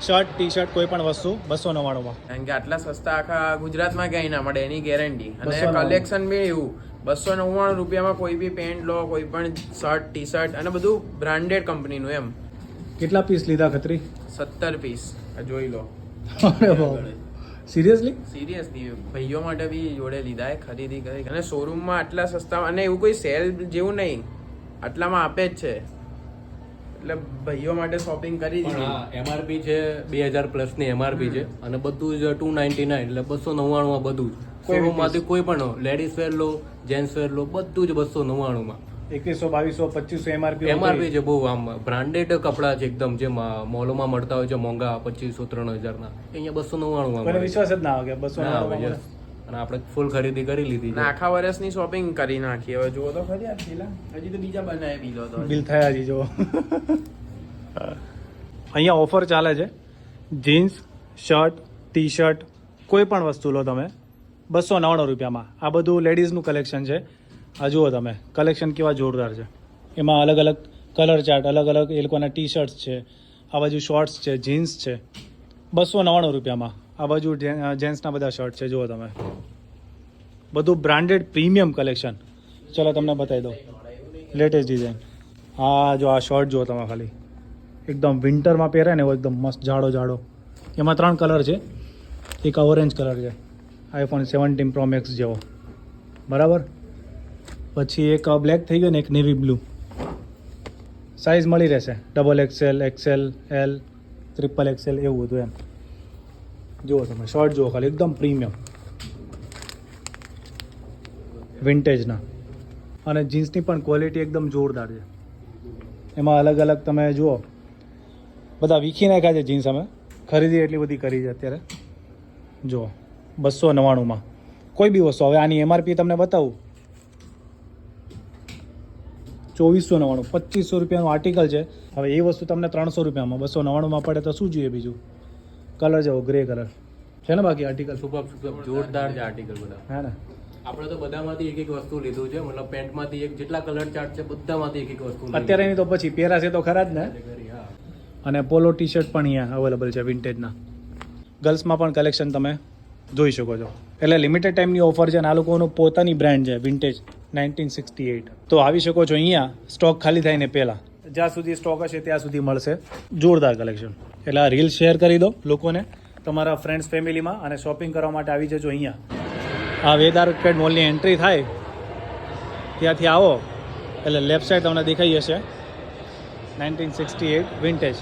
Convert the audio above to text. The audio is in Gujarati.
શર્ટ ટી શર્ટ કોઈ પણ વસ્તુ બસો નવ્વાણુંમાં કારણ કે આટલા સસ્તા આખા ગુજરાતમાં ક્યાંય ના મળે એની ગેરંટી. અને કલેક્શન બી એવું. બસો નવ્વાણું રૂપિયામાં કોઈ બી પેન્ટ લો કોઈ પણ શર્ટ ટી શર્ટ અને બધું બ્રાન્ડેડ કંપનીનું એમ. કેટલા પીસ લીધા ખત્રી? સત્તર પીસ. જોઈ લો. સિરિયસલી સિરિયસલી ભાઈઓ માટે બી જોડે લીધા એ ખરીદી કરી. અને શોરૂમમાં આટલા સસ્તા અને એવું કોઈ સેલ જેવું નહીં. આટલામાં આપે જ છે. એટલે ભાઈઓ માટે શોપિંગ કરી દીધી. એમઆરપી છે બે હજાર પ્લસની એમઆરપી છે અને બધું જ ટુ નાઇન્ટી નાઇન એટલે બસો નવ્વાણું માં બધું જ. કોઈ શોરૂમમાંથી કોઈ પણ લેડીઝ વેર લો જેન્ટ્સ વેર લો બધું જ બસો નવ્વાણું માં. એકવીસો બાવીસો પચીસો એમઆરપી એમઆરપી છે બહુ આમ બ્રાન્ડેડ કપડા છે એકદમ જે મોલોમાં મળતા હોય છે મોંઘા પચીસો ત્રણ હજાર ના. અહીંયા બસો નવ્વાણું. વિશ્વાસ જ ના આવે બસો અને આપણે ફૂલ ખરીદી કરી લીધી છે. આખા વર્ષની શોપિંગ કરી નાખી. હવે જુઓ તો ખરી આ થેલા હજી તો બીજા બનાવી બીજો તો. બિલ થયા હજી જુઓ. અહીંયા ઓફર ચાલે છે. જીન્સ શર્ટ ટી શર્ટ કોઈ પણ વસ્તુ લો તમે. બસો નવ્વાણું રૂપિયામાં. આ બધું લેડીઝનું કલેક્શન છે. આ જુઓ તમે. કલેક્શન કેવા જોરદાર છે. એમાં અલગ અલગ કલર ચાર્ટ અલગ અલગ એ લોકોના ટી શર્ટ્સ છે. આ બાજુ શોર્ટ્સ છે જીન્સ છે. બસો નવ્વાણું રૂપિયામાં. આ બાજુ જેન્ટ્સના બધા શર્ટ છે, જુઓ તમે. બધું બ્રાન્ડેડ પ્રીમિયમ કલેક્શન. ચલો, તમને બતાવી દઉં. લેટેસ્ટ ડિઝાઇન આ જો આ શર્ટ જુઓ તમે ખાલી. એકદમ વિન્ટરમાં પહેરે ને એવો એકદમ મસ્ત જાડો જાડો. એમાં ત્રણ કલર છે. એક ઓરેન્જ કલર છે. આઈફોન સેવન્ટીન પ્રો મેક્સ જેવો. બરાબર? પછી એક બ્લેક થઈ ગયો ને, એક નેવી બ્લુ સાઇઝ મળી રહેશે. Double XL XL L triple XL એવું બધું એમ. જુઓ તમે શર્ટ જુઓ ખાલી, એકદમ પ્રીમિયમ વિન્ટેજના અને જીન્સની પણ ક્વોલિટી એકદમ જોરદાર છે. એમાં અલગ અલગ તમે જુઓ, બધા વીખી નાખ્યા છે જીન્સ અમે. ખરીદી એટલી બધી કરી છે અત્યારે. જુઓ, બસો નવ્વાણુંમાં કોઈ બી વસ્તુ, હવે આની એમઆરપી તમને બતાવું. ચોવીસો નવ્વાણું, પચીસો રૂપિયાનું આર્ટિકલ છે. હવે એ વસ્તુ તમને ત્રણસો રૂપિયામાં, બસો નવ્વાણુંમાં પડે તો શું જોઈએ બીજું? કલર જેવો ગ્રે કલર. છે ને બાકી આર્ટિકલ સુપર સુપર. જોરદાર છે આર્ટિકલ બધા. હે ને. આપણે તો બધામાંથી એક એક વસ્તુ લીધું છે. મતલબ પેન્ટમાંથી એક જેટલા કલર ચાર્ટ છે બધામાંથી એક એક વસ્તુ અત્યારે એની તો પછી પહેરા છે તો ખરા જ ને. અને પોલો ટી શર્ટ પણ અહીંયા અવેલેબલ છે વિન્ટેજના ગર્લ્સમાં પણ કલેક્શન તમે જોઈ શકો છો. એટલે લિમિટેડ ટાઈમની ઓફર છે અને આ લોકોનું પોતાની બ્રાન્ડ છે વિન્ટેજ નાઇન્ટીન સિક્સટી એઇટ તો આવી શકો છો અહીંયા સ્ટોક ખાલી થાય ને પહેલાં. જ્યાં સુધી સ્ટોક હશે ત્યાં સુધી મળશે. જોરદાર કલેક્શન એટલે આ રીલ શેર કરી દો. લોકોને તમારા ફ્રેન્ડ્સ ફેમિલીમાં અને શોપિંગ કરવા માટે આવી જજો અહીંયા. આ વેદાર આર્કેડ મોલની એન્ટ્રી થાય. ત્યાંથી આવો. એટલે લેફ્ટ સાઈડ તમને દેખાઈ જશે. Nineteen sixty eight vintage